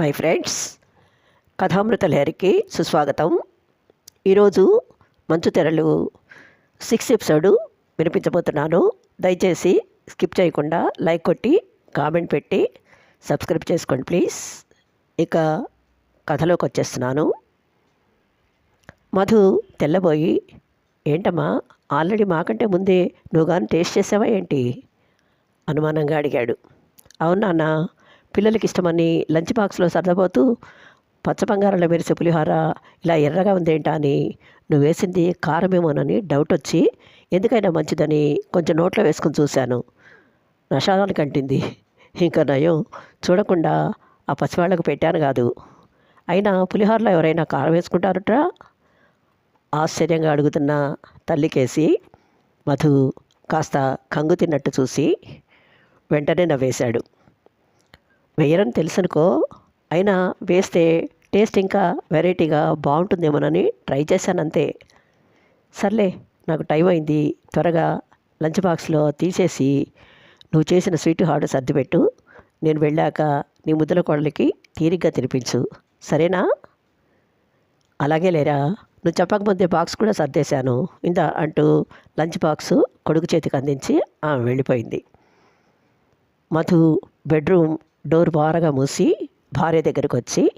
Hi friends కథామృత లేరికి సుస్వాగతం. ఈరోజు మంచు తెరలు సిక్స్ ఎపిసోడ్ వినిపించబోతున్నాను. దయచేసి స్కిప్ చేయకుండా లైక్ కొట్టి కామెంట్ పెట్టి సబ్స్క్రైబ్ చేసుకోండి ప్లీజ్. ఇక కథలోకి వచ్చేస్తున్నాను. మధు తెల్లబోయి ఏంటమ్మా ఆల్రెడీ మాకంటే ముందే నువ్వు కానీ టేస్ట్ చేసావా ఏంటి? అనుమానంగా అడిగాడు. అవునా నాన్న పిల్లలకి ఇష్టమని లంచ్ బాక్స్లో సర్దబోతూ పచ్చ బంగారంలో మెరిసే పులిహోర ఇలా ఎర్రగా ఉందేంటా అని నువ్వు వేసింది కారమేమోనని డౌట్ వచ్చి ఎందుకైనా మంచిదని కొంచెం నోట్లో వేసుకుని చూశాను. నషాదానికి అంటింది ఇంకా నయం. చూడకుండా ఆ పసివాళ్ళకు పెట్టాను కాదు. అయినా పులిహోరలో ఎవరైనా కారం వేసుకుంటారట్రా? ఆశ్చర్యంగా అడుగుతున్న తల్లికేసి మధు కాస్త కంగు తిన్నట్టు చూసి వెంటనే నవ్వేశాడు. వేయరని తెలుసనుకో అయినా వేస్తే టేస్ట్ ఇంకా వెరైటీగా బాగుంటుందేమోనని ట్రై చేశానంతే. సర్లే నాకు టైం అయింది. త్వరగా లంచ్ బాక్స్లో తీసేసి నువ్వు చేసిన స్వీట్ హార్డర్ సర్దిపెట్టు. నేను వెళ్ళాక నీ ముద్దల కోడలికి తీరిగ్గా తినిపించు. సరేనా? అలాగే లేరా? నువ్వు చెప్పకముందే బాక్స్ కూడా సర్దేశాను. ఇందా అంటూ లంచ్ బాక్స్ కొడుకు చేతికి అందించి ఆమె వెళ్ళిపోయింది. మధు బెడ్రూమ్ డోర్ బారగా మూసి భార్య దగ్గరికి వచ్చి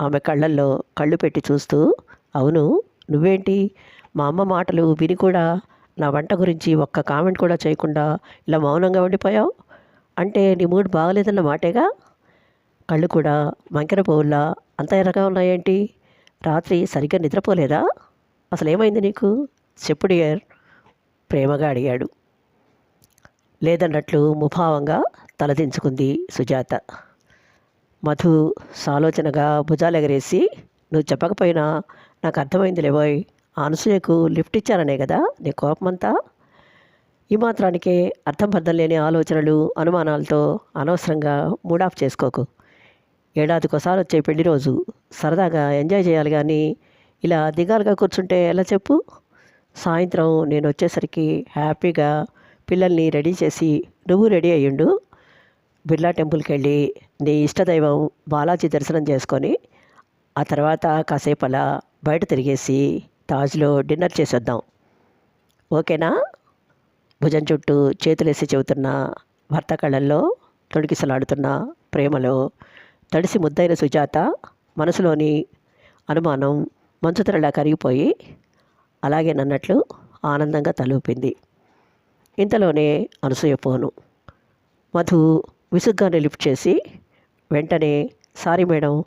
ఆమె కళ్ళల్లో కళ్ళు పెట్టి చూస్తూ అవును నువ్వేంటి? మా అమ్మ మాటలు విని కూడా నా వంట గురించి ఒక్క కామెంట్ కూడా చేయకుండా ఇలా మౌనంగా ఉండిపోయావు? అంటే నీ మూడ్ బాగలేదన్న మాటేగా? కళ్ళు కూడా మంకెర పువ్వుల్లా అంత ఎర్రగా ఉన్నాయేంటి? రాత్రి సరిగ్గా నిద్రపోలేదా? అసలు ఏమైంది నీకు? చెప్పు డియర్. ప్రేమగా అడిగాడు. లేదన్నట్లు ముభావంగా తలదించుకుంది సుజాత. మధు సాలోచనగా భుజాలు ఎగరేసి నువ్వు చెప్పకపోయినా నాకు అర్థమైంది లేబోయ్ అనసూయకు లిఫ్ట్ ఇచ్చారనే కదా నీ కోపమంతా? ఈ మాత్రానికే అర్థం పర్థం లేని ఆలోచనలు అనుమానాలతో అనవసరంగా మూడ్ ఆఫ్ చేసుకోకు. ఏడాదికోసారి వచ్చే పెళ్ళి రోజు. సరదాగా ఎంజాయ్ చేయాలి కానీ ఇలా దిగాలుగా కూర్చుంటే ఎలా చెప్పు? సాయంత్రం నేను వచ్చేసరికి హ్యాపీగా పిల్లల్ని రెడీ చేసి నువ్వు రెడీ అయ్యిండు. బిర్లా టెంపుల్కి వెళ్ళి నీ ఇష్టదైవం బాలాజీ దర్శనం చేసుకొని ఆ తర్వాత కాసేపు అలా బయట తిరిగేసి తాజ్లో డిన్నర్ చేసేద్దాం. ఓకేనా? భుజం చుట్టూ చేతులేసి చెబుతున్న భర్త కళ్ళల్లో తొడికిసలాడుతున్న ప్రేమలో తడిసి ముద్దైన సుజాత మనసులోని అనుమానం మంచుతరలా కరిగిపోయి అలాగే నన్నట్లు ఆనందంగా తలూపింది. ఇంతలోనే అనసూయ పోను మధు విసుగ్గానే లిఫ్ట్ చేసి వెంటనే సారీ మేడం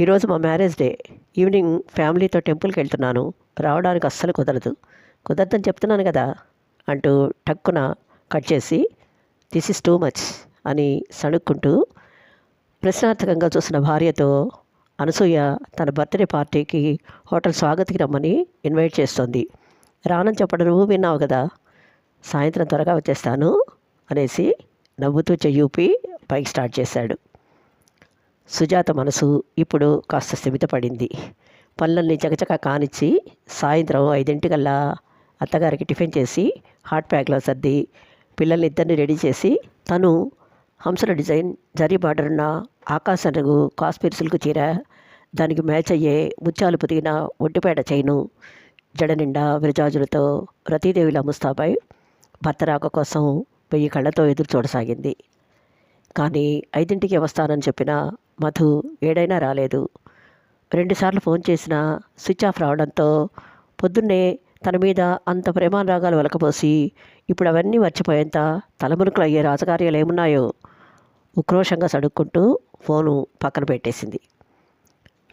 ఈరోజు మా మ్యారేజ్ డే. ఈవినింగ్ ఫ్యామిలీతో టెంపుల్కి వెళ్తున్నాను. రావడానికి అస్సలు కుదరదు. కుదరదని చెప్తున్నాను కదా అంటూ టక్కున కట్ చేసి దిస్ ఇస్ టూ మచ్ అని సణుక్కుంటూ ప్రశ్నార్థకంగా చూసిన భార్యతో అనసూయ తన బర్త్డే పార్టీకి హోటల్ స్వాగతికి రమ్మని ఇన్వైట్ చేస్తోంది. రానని చెప్పడం నువ్వు విన్నావు కదా. సాయంత్రం త్వరగా వచ్చేస్తాను అనేసి నవ్వుతూ చెయ్యూపి పైకి స్టార్ట్ చేశాడు. సుజాత మనసు ఇప్పుడు కాస్త స్థిమితపడింది. పనులన్నీ చకచక కానిచ్చి సాయంత్రం ఐదింటికల్లా అత్తగారికి టిఫిన్ చేసి హాట్ ప్యాక్లో సర్ది పిల్లల్ని ఇద్దరిని రెడీ చేసి తను హంసల డిజైన్ జరీ బార్డర్ ఉన్న ఆకాశ రంగు కాశ్మీర్ సిల్క్ చీర దానికి మ్యాచ్ అయ్యే ముత్యాలు పొదిగిన ఒడ్డుపేట చైను జడ నిండా విరజాజులతో రతీదేవిల ముస్తాబై భర్త రాక కోసం వెయ్యి కళ్ళతో ఎదురు చూడసాగింది. కానీ ఐదింటికి వస్తానని చెప్పిన మధు ఏడైనా రాలేదు. రెండుసార్లు ఫోన్ చేసినా స్విచ్ ఆఫ్ రావడంతో పొద్దున్నే తన మీద అంత ప్రేమానురాగాలు వెలకపోసి ఇప్పుడు అవన్నీ మర్చిపోయేంత తలమునుకులు అయ్యే రాజకార్యాలు ఏమున్నాయో ఉక్రోషంగా సడుక్కుంటూ ఫోను పక్కన పెట్టేసింది.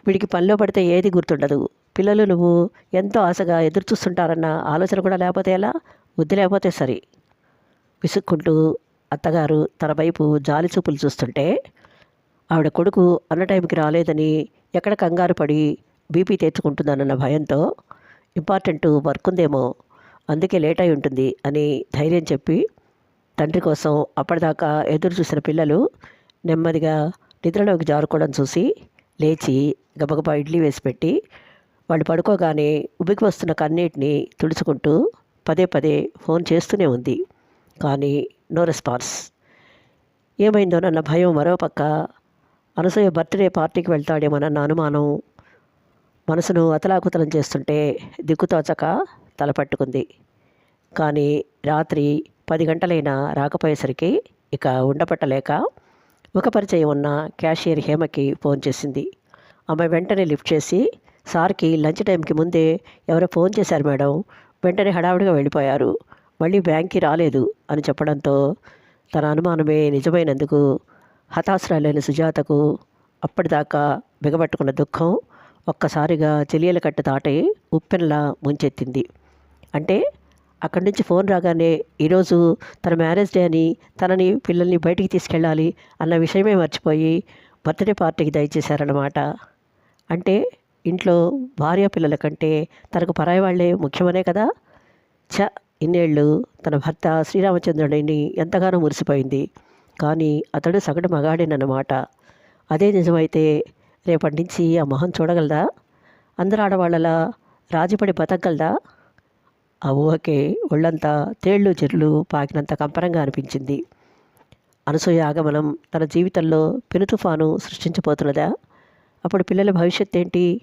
వీడికి పనిలో పడితే ఏది గుర్తుండదు. పిల్లలు నువ్వు ఎంతో ఆశగా ఎదురు చూస్తుంటారన్న ఆలోచన కూడా లేకపోతే ఎలా? బుద్ధి లేకపోతే సరి. విసుక్కుంటూ అత్తగారు తన వైపు జాలి చూపులు చూస్తుంటే ఆవిడ కొడుకు అన్న టైంకి రాలేదని ఎక్కడ కంగారు పడి బీపీ తెచ్చుకుంటుందన్న భయంతో ఇంపార్టెంట్ వర్క్ ఉందేమో అందుకే లేట్ అయి ఉంటుంది అని ధైర్యం చెప్పి తండ్రి కోసం అప్పటిదాకా ఎదురు చూసిన పిల్లలు నెమ్మదిగా నిద్రలోకి జారుకోవడం చూసి లేచి గబగబా ఇడ్లీ వేసి పెట్టి వాళ్ళు పడుకోగానే ఉబికి వస్తున్న కన్నీటిని తుడుచుకుంటూ పదే పదే ఫోన్ చేస్తూనే ఉంది. కానీ నో రెస్పాన్స్ ఏమైందోనన్న భయం మరోపక్క అనసూయ బర్త్డే పార్టీకి వెళ్తాడేమోనన్న అనుమానం. మనసును అతలాకుతలం చేస్తుంటే దిక్కుతోచక తలపట్టుకుంది కానీ రాత్రి పది గంటలైనా రాకపోయేసరికి ఇక ఉండపట్టలేక ఒక పరిచయం ఉన్న క్యాషియర్ హేమకి ఫోన్ చేసింది. ఆమె వెంటనే లిఫ్ట్ చేసి సార్కి లంచ్ టైంకి ముందే ఎవరో ఫోన్ చేశారు మేడం. వెంటనే హడావుడిగా వెళ్ళిపోయారు. మళ్ళీ బ్యాంక్కి రాలేదు అని చెప్పడంతో తన అనుమానమే నిజమైనందుకు హతాశ్రాలైన సుజాతకు అప్పటిదాకా బిగబట్టుకున్న దుఃఖం ఒక్కసారిగా చెలియల కట్ట దాటి ఉప్పెనలా ముంచెత్తింది. అంటే అక్కడి నుంచి ఫోన్ రాగానే ఈరోజు తన మ్యారేజ్ డే అని తనని పిల్లల్ని బయటికి తీసుకెళ్ళాలి అన్న విషయమే మర్చిపోయి బర్త్డే పార్టీకి దయచేశారన్నమాట. అంటే ఇంట్లో భార్య పిల్లల కంటే తనకు పరాయి వాళ్ళే ముఖ్యమనే కదా? చ ఇన్నేళ్ళు తన భర్త శ్రీరామచంద్రుడిని ఎంతగానో మురిసిపోయింది. కానీ అతడు సగటు మగాడేనన్నమాట. అదే నిజమైతే రేపటి నుంచి ఆ మొహం చూడగలదా? అందరు ఆడవాళ్ళలా రాజీపడి బతకగలదా? ఆ ఊహకే ఒళ్ళంతా తేళ్ళు చెర్లు పాకినంత కంపరంగా అనిపించింది. అనసూయ ఆగమనం తన జీవితంలో పెను తుఫాను సృష్టించబోతున్నదా? అప్పుడు పిల్లల భవిష్యత్ ఏంటి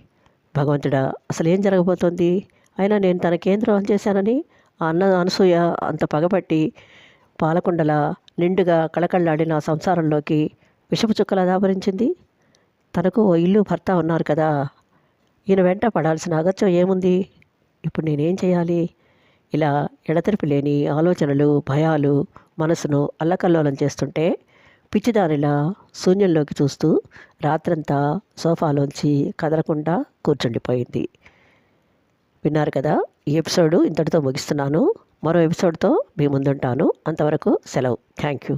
భగవంతుడా అసలు ఏం జరగబోతోంది? అయినా నేను తన కేంద్రం చేశానని అన్న అనసూయ అంత పగబట్టి పాలకుండల నిండుగా కళకళ్ళాడిన సంసారంలోకి విషపు చుక్కలా దాపరించింది తనకు ఓ ఇల్లు భర్త ఉన్నారు కదా. ఈయన వెంట పడాల్సిన అగత్యం ఏముంది? ఇప్పుడు నేనేం చేయాలి? ఇలా ఎడతెరిపి లేని ఆలోచనలు భయాలు మనసును అల్లకల్లోలం చేస్తుంటే పిచ్చిదానిలా శూన్యంలోకి చూస్తూ రాత్రంతా సోఫాలోంచి కదలకుండా కూర్చుండిపోయింది. విన్నారు కదా? ఈ ఎపిసోడ్ ఇంతటితో ముగిస్తున్నాను. మరో ఎపిసోడ్తో మీ ముందుంటాను. అంతవరకు సెలవు. Thank you.